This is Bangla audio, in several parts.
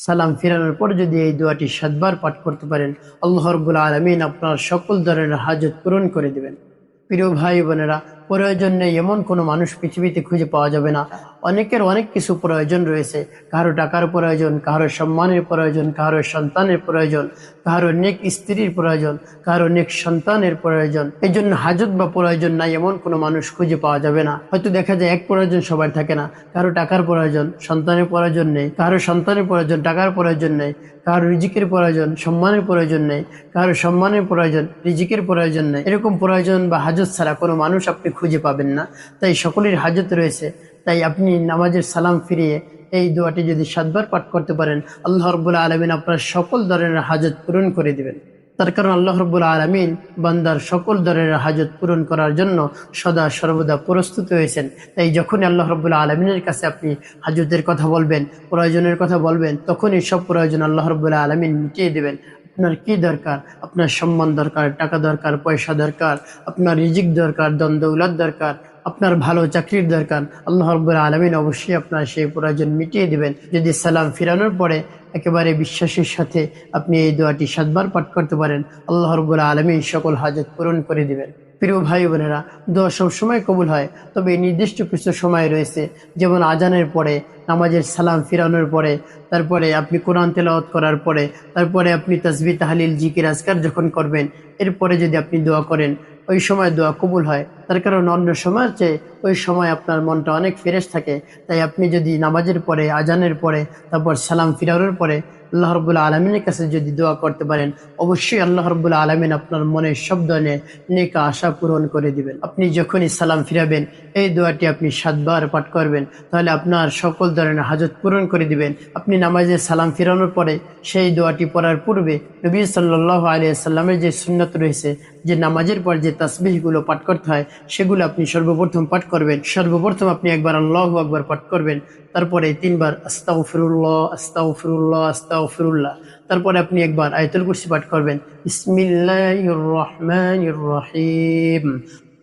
সালাম ফিরানোর পর যদি এই দোয়াটি সাতবার পাঠ করতে পারেন, আল্লাহ আলমিন আপনার সকল ধরনের হাজত পূরণ করে দেবেন। প্রিয় ভাই বোনেরা প্রয়োজন নেই। এমন কোনো মানুষ পৃথিবীতে খুঁজে পাওয়া যাবে না। অনেকের অনেক কিছু প্রয়োজন রয়েছে। কারও টাকার প্রয়োজন, কারও সম্মানের প্রয়োজন, কারও সন্তানের প্রয়োজন, কারও নেক স্ত্রীর প্রয়োজন, কারও নেক সন্তানের প্রয়োজন। এই জন্য হাজত বা প্রয়োজন নাই, এমন কোনো মানুষ খুঁজে পাওয়া যাবে না। হয়তো দেখা যায় এক প্রয়োজন সবার থাকে না। কারও টাকার প্রয়োজন, সন্তানের প্রয়োজন নেই। কারও সন্তানের প্রয়োজন, টাকার প্রয়োজন নেই। কারও রিজিকের প্রয়োজন, সম্মানের প্রয়োজন নেই। কারও সম্মানের প্রয়োজন, রিজিকের প্রয়োজন নেই। এরকম প্রয়োজন বা হাজত ছাড়া কোনো মানুষ আপনি খুঁজে পাবেন না। তাই সকলের হাজত রয়েছে। তাই আপনি নামাজের সালাম ফিরিয়ে এই দোয়াটি যদি সাতবার পাঠ করতে পারেন, আল্লাহ রব্বুল্লা আলমিন আপনার সকল ধরনের হাজত পূরণ করে দিবেন। তার কারণ আল্লাহ রব্বুল আলমিন বান্দার সকল ধরনের হাজত পূরণ করার জন্য সদা সর্বদা প্রস্তুত হয়েছেন তাই যখনই আল্লাহ রব্বুল আলমিনের কাছে আপনি হাজতের কথা বলবেন, প্রয়োজনের কথা বলবেন, তখনই সব প্রয়োজন আল্লাহ রব্বুল্লাহ আলমিন মিটিয়ে দেবেন। আপনার কি দরকার? আপনার সম্মান দরকার, টাকা দরকার, পয়সা দরকার, আপনার রিজিক দরকার দ্বন্দ্ব দরকার, আপনার ভালো চাকরির দরকার। আল্লাহ রব্বুল আলমিন অবশ্যই আপনার সেই প্রয়োজন মিটিয়ে দেবেন। যদি সালাম ফিরানোর পরে একেবারে বিশ্বাসের সাথে আপনি এই দোয়াটি সাতবার পাঠ করতে পারেন, আল্লাহ রব্বুল আলমী সকল হাজত পূরণ করে দিবেন। প্রিয় ভাই বোনেরা, দোয়া সবসময় কবুল হয়। তবে নির্দিষ্ট কিছু সময় রয়েছে, যেমন আজানের পরে, নামাজের সালাম ফিরানোর পরে, তারপরে আপনি কোরআন তেলাওয়াত করার পরে, তারপরে আপনি তসবি, তাহালিল, জিকির, আজকার যখন করবেন, এরপরে যদি আপনি দোয়া করেন ওই সময় দোয়া কবুল হয়। তার কারণ অন্য সময়ের চেয়ে ওই সময় আপনার মনটা অনেক ফ্রেশ থাকে। তাই আপনি যদি নামাজের পরে, আজানের পরে, তারপর সালাম ফিরানোর পরে আল্লাহ রবুল্লা আলমিনের কাছে যদি দোয়া করতে পারেন, অবশ্যই আল্লাহ রবুল্লা আলমিন আপনার মনের সব ধরনের নেকা আশা পূরণ করে দিবেন। আপনি যখনই সালাম ফিরাবেন, এই দোয়াটি আপনি সাতবার পাঠ করবেন, তাহলে আপনার সকল ধরনের হাজত পূরণ করে দিবেন। আপনি নামাজে সালাম ফিরানোর পরে সেই দোয়াটি পড়ার পূর্বে নবী সাল্লাহ আলিয়া সাল্লামের যে সুন্নত রয়েছে, যে নামাজের পর যে তাসবিহগুলো পাঠ করতে হয়, সেগুলো আপনি সর্বপ্রথম পাঠ করবেন। সর্বপ্রথম আপনি একবার আল্লাহ একবার পাঠ করবেন। তারপরে তিনবার আস্তাউ ফিরুল্লাহ আস্তাউ ফিরুল্লাহ আস্তাউ ফিরুল্লাহ তারপরে আপনি একবার আয়তুল কুরসি পাঠ করবেন। ইসমিল্লাহ রহমানির রহিম।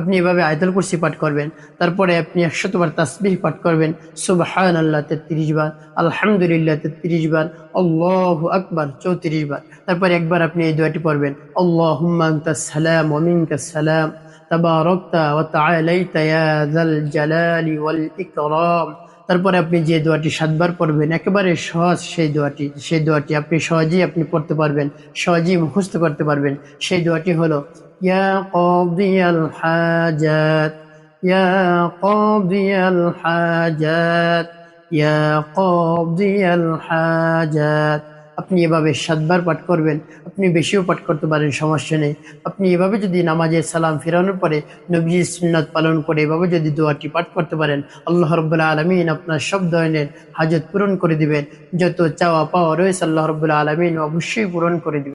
আপনি এভাবে আয়তাল কুরসি পাঠ করবেন, তারপরে আপনি একশতবার তাসবিহ পাঠ করবেন সুবাহান আল্লাহ তেত্রিশ বার, আলহামদুলিল্লাহ তেত্রিশ বার অল্লাহ আকবর চৌত্রিশ বার, তারপরে একবার আপনি এই দোয়াটি পড়বেন আল্লাহ সালাম ওমিনকা সালাম, তাবারকতা ওয়া তাআলাইতা তারপরে আপনি যে দোয়াটি সাতবার পড়বেন, একেবারে সহজ সেই দোয়াটি সেই দোয়াটি আপনি সহজেই আপনি পড়তে পারবেন, সহজেই মুখস্থ করতে পারবেন। সেই দোয়াটি হলো, ইয়া ইয়া ইয়া হাজাত। আপনি এভাবে সাতবার পাঠ করবেন, আপনি বেশিও পাঠ করতে পারেন, সমস্যা নেই। আপনি এভাবে যদি নামাজের সালাম ফেরানোর পরে নবীজি সুন্নাত পালন করে এভাবে যদি দোয়াটি পাঠ করতে পারেন, আল্লাহ রব্বুল্লাহ আলমিন আপনার সব ধরনের হাজত পূরণ করে দিবেন। যত চাওয়া পাওয়া রয়েছে আল্লাহ রব্বুল্লাহ আলমিন অবশ্যই পূরণ করে দিবেন।